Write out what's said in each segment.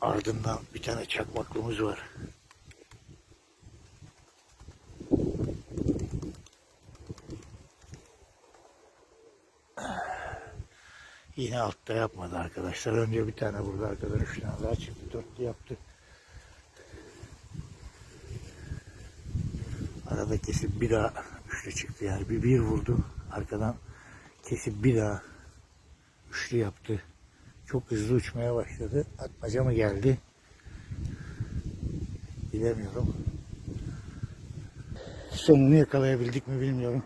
ardından bir tane çakmaklımız var. Yine altta yapmadı arkadaşlar. Önce bir tane burada arkadan üç tane daha çıktı. Dörtlü yaptı. Arada kesip bir daha üçlü çıktı. Yani bir bir vurdu. Arkadan kesip bir daha üçlü yaptı. Çok hızlı uçmaya başladı. Atmaca mı geldi? Bilemiyorum. Sonunu yakalayabildik mi bilmiyorum.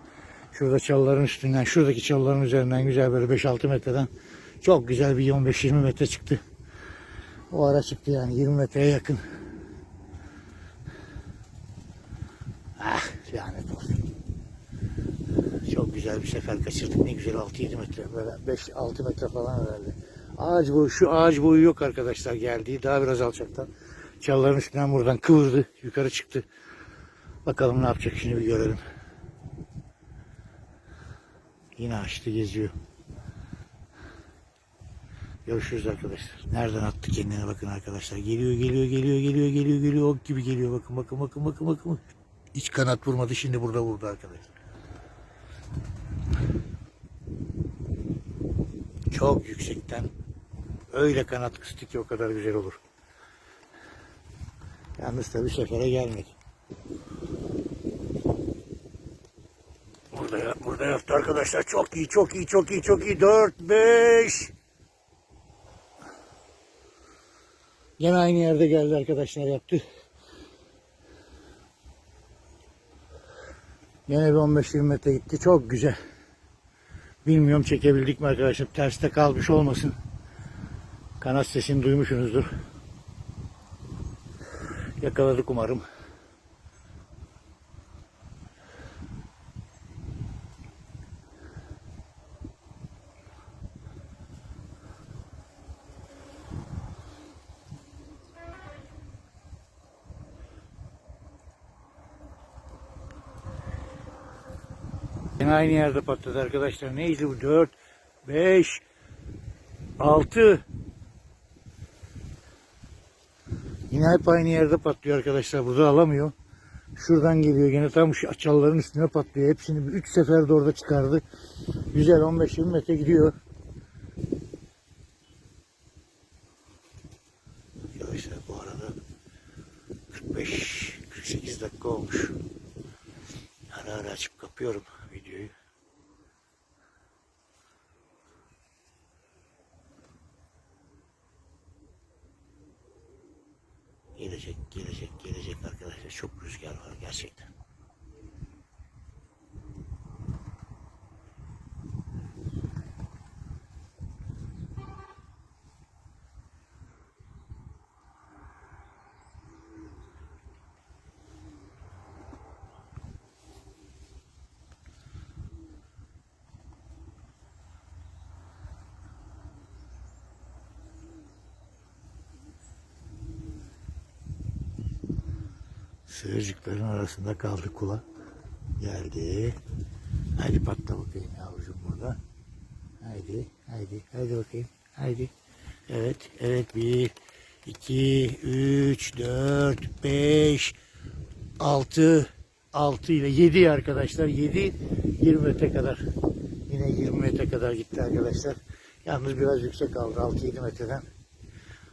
Şurada çalıların üstünden, şuradaki çalıların üzerinden güzel böyle 5-6 metreden çok güzel bir 15-20 metre çıktı. O ara çıktı yani 20 metreye yakın. Ah lanet olsun. Çok güzel bir sefer kaçırdık. Ne güzel 6-7 metre böyle 5-6 metre falan herhalde. Ağaç boyu, şu ağaç boyu yok arkadaşlar geldiği. Daha biraz alçaktan. Çalıların üstünden buradan kıvırdı. Yukarı çıktı. Bakalım ne yapacak şimdi bir görelim. Yine açtı geziyor. Görüşürüz arkadaşlar. Nereden attı kendine bakın arkadaşlar. Geliyor geliyor geliyor geliyor geliyor geliyor. Ok gibi geliyor. Bakın bakın bakın bakın bakın. Hiç kanat vurmadı. Şimdi burada vurdu arkadaşlar. Çok yüksekten öyle kanat kıstı ki o kadar güzel olur. Yalnız tabi sefere gelmedi. Burada, burada yaptı arkadaşlar. Çok iyi, çok iyi, çok iyi, çok iyi. 4, 5. Yine aynı yerde geldi arkadaşlar yaptı. Yine bir 15-20 metre gitti. Çok güzel. Bilmiyorum çekebildik mi arkadaşlar. Terste kalmış olmasın. Kanat sesini duymuşsunuzdur. Yakaladık umarım. Yine aynı yerde patladı arkadaşlar. Neydi bu? 4, 5, 6. Yine hep aynı yerde patlıyor arkadaşlar. Burada alamıyor. Şuradan geliyor. Yine tam şu çalıların üstüne patlıyor. Hepsini 3 seferde orada çıkardı. Güzel 15-20 metre gidiyor. Arkadaşlar bu arada 45-48 dakika olmuş. Ara ara açıp kapıyorum Gelecek, gelecek, gelecek arkadaşlar. Çok rüzgar var gerçekten. Sığırcıkların arasında kaldı kula. Geldi. Haydi patla bakayım yavrucuğum burada. Haydi, haydi, haydi bakayım. Haydi. Evet, evet. Bir, iki, üç, dört, beş, altı, altı ile yedi arkadaşlar. Yedi, yirmi metre kadar. Yine 20 metre kadar gitti arkadaşlar. Yalnız biraz yüksek kaldı 6-7 metreden.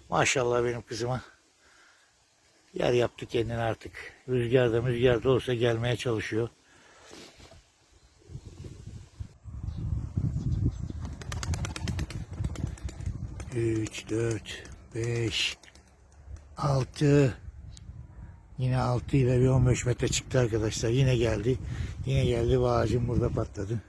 Maşallah benim kızıma. Yer yaptı kendine artık. Rüzgarda rüzgarda olsa gelmeye çalışıyor. Üç, dört, beş, altı. Yine altı ile bir 15 metre çıktı arkadaşlar. Yine geldi. Yine geldi. Bu ağacım burada patladı.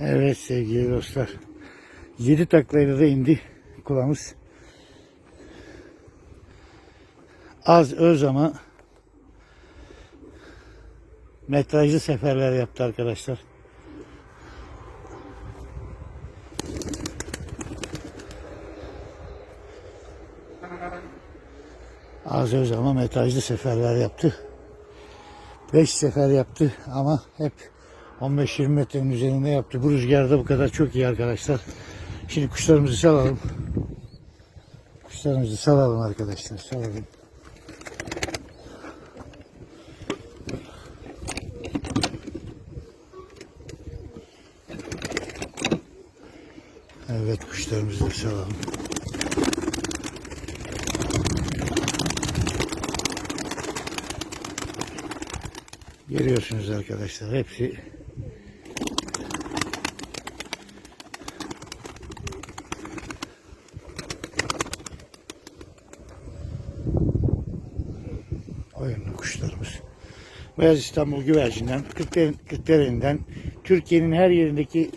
Evet sevgili dostlar. 7 taklayla da indi kulağımız. Az öz ama metrajlı seferler yaptı arkadaşlar. Az öz ama metrajlı seferler yaptı. 5 sefer yaptı ama hep 15-20 metrenin üzerinde yaptı. Bu rüzgarda bu kadar çok iyi arkadaşlar. Şimdi kuşlarımızı salalım. Kuşlarımızı salalım arkadaşlar. Salalım. Evet kuşlarımızı da salalım. Görüyorsunuz arkadaşlar hepsi oyunlu kuşlarımız. Beyaz İstanbul güvercinden, Kırklar- Kırklareli'nden, Türkiye'nin her yerindeki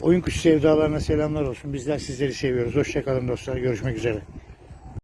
oyun kuş sevdalarına selamlar olsun. Bizler sizleri seviyoruz. Hoşçakalın dostlar. Görüşmek üzere.